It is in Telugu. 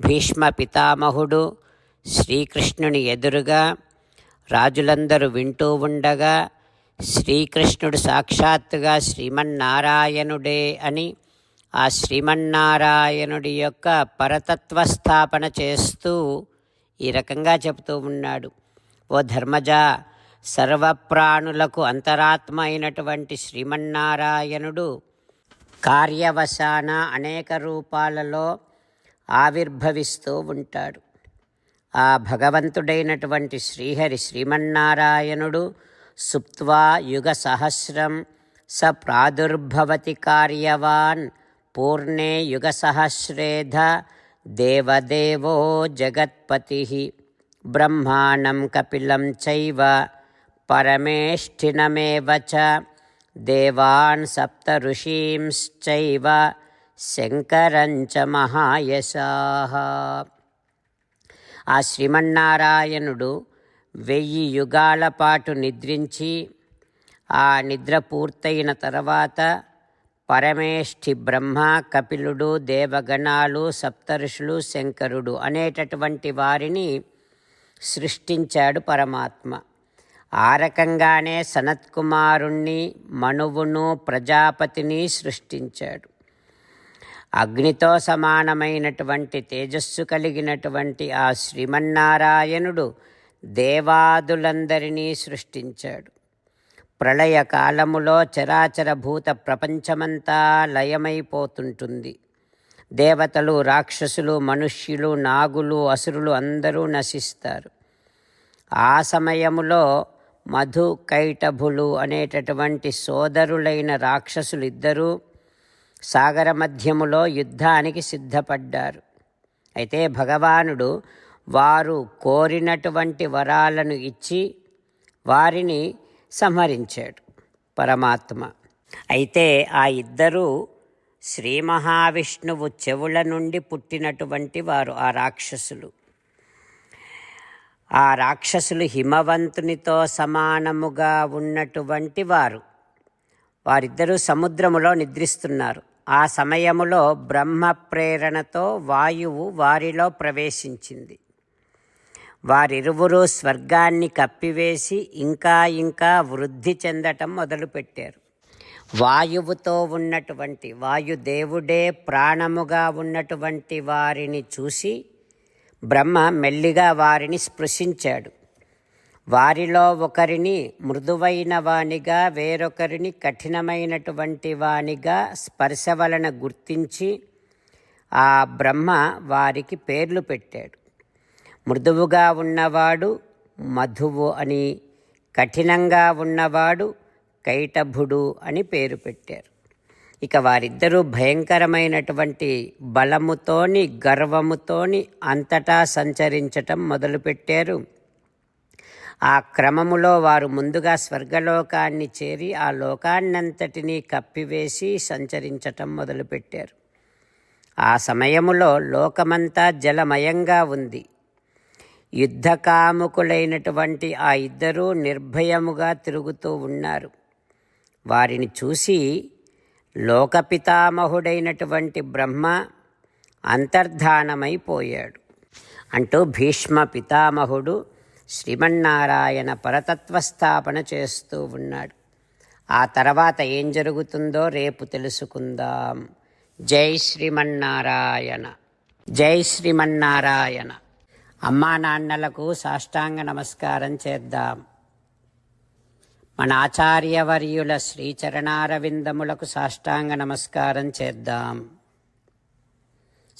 భీష్మ పితామహుడు శ్రీకృష్ణుని ఎదురుగా రాజులందరూ వింటూ ఉండగా శ్రీకృష్ణుడు సాక్షాత్తుగా శ్రీమన్నారాయణుడే అని ఆ శ్రీమన్నారాయణుడి యొక్క పరతత్వ స్థాపన చేస్తూ ఈ రకంగా చెబుతూ ఉన్నాడు. ఓ ధర్మజ సర్వప్రాణులకు అంతరాత్మ అయినటువంటి శ్రీమన్నారాయణుడు కార్యవశాన అనేక రూపాలలో ఆవిర్భవిస్తూ ఉంటాడు. ఆ భగవంతుడైనటువంటి శ్రీహరి శ్రీమన్నారాయణుడు సుప్త్వా యుగ సహస్రం స ప్రాదుర్భవతి కార్యవాన్ పూర్ణే యుగ సహస్రేధ దేవదేవో జగత్పతి బ్రహ్మాణం కపిలం చైవ పరమేష్ఠినమేవ చ దేవాన్ సప్త ఋషీంశ్చైవ శంకరంచ మహాయశాహ ఆ శ్రీమన్నారాయణుడు వెయ్యి యుగాల పాటు నిద్రించి ఆ నిద్ర పూర్తయిన తర్వాత పరమేష్ఠి బ్రహ్మ కపిలుడు దేవగణాలు సప్తఋషులు శంకరుడు అనేటటువంటి వారిని సృష్టించాడు పరమాత్మ. ఆ రకంగానే సనత్కుమారుణ్ణి మనువును ప్రజాపతిని సృష్టించాడు. అగ్నితో సమానమైనటువంటి తేజస్సు కలిగినటువంటి ఆ శ్రీమన్నారాయణుడు దేవాదులందరినీ సృష్టించాడు. ప్రళయ కాలములో చరాచర భూత ప్రపంచమంతా లయమైపోతుంటుంది. దేవతలు రాక్షసులు మనుష్యులు నాగులు అసురులు అందరూ నశిస్తారు. ఆ సమయములో మధు కైటభులు అనేటటువంటి సోదరులైన రాక్షసులు ఇద్దరూ సాగర మధ్యములో యుద్ధానికి సిద్ధపడ్డారు. అయితే భగవానుడు వారు కోరినటువంటి వరాలను ఇచ్చి వారిని సంహరించాడు పరమాత్మ. అయితే ఆ ఇద్దరూ శ్రీ మహావిష్ణువు చెవుల నుండి పుట్టినటువంటి వారు ఆ రాక్షసులు. ఆ రాక్షసులు హిమవంతునితో సమానముగా ఉన్నటువంటి వారు. వారిద్దరూ సముద్రములో నిద్రిస్తున్నారు. ఆ సమయములో బ్రహ్మ ప్రేరణతో వాయువు వారిలో ప్రవేశించింది. వారిరువురు స్వర్గాన్ని కప్పివేసి ఇంకా ఇంకా వృద్ధి చెందటం మొదలుపెట్టారు. వాయువుతో ఉన్నటువంటి వాయుదేవుడే ప్రాణముగా ఉన్నటువంటి వారిని చూసి బ్రహ్మ మెల్లిగా వారిని స్పృశించాడు. వారిలో ఒకరిని మృదువైన వానిగా వేరొకరిని కఠినమైనటువంటి వానిగా స్పర్శ వలన గుర్తించి ఆ బ్రహ్మ వారికి పేర్లు పెట్టాడు. మృదువుగా ఉన్నవాడు మధువు అని కఠినంగా ఉన్నవాడు కైటభుడు అని పేరు పెట్టారు. ఇక వారిద్దరూ భయంకరమైనటువంటి బలముతోని గర్వముతోని అంతటా సంచరించటం మొదలుపెట్టారు. ఆ క్రమములో వారు ముందుగా స్వర్గలోకాన్ని చేరి ఆ లోకాన్నంతటినీ కప్పివేసి సంచరించటం మొదలుపెట్టారు. ఆ సమయములో లోకమంతా జలమయంగా ఉంది. యుద్ధకాముకులైనటువంటి ఆ ఇద్దరూ నిర్భయముగా తిరుగుతూ ఉన్నారు. వారిని చూసి లోకపితామహుడైనటువంటి బ్రహ్మ అంతర్ధానమైపోయాడు. అంటూ భీష్మ పితామహుడు శ్రీమన్నారాయణ పరతత్వస్థాపన చేస్తూ ఉన్నాడు. ఆ తర్వాత ఏం జరుగుతుందో రేపు తెలుసుకుందాం. జై శ్రీమన్నారాయణ. జై శ్రీమన్నారాయణ. అమ్మా నాన్నలకు సాష్టాంగ నమస్కారం చేద్దాం. మన ఆచార్యవర్యుల శ్రీచరణారవిందములకు సాష్టాంగ నమస్కారం చేద్దాం.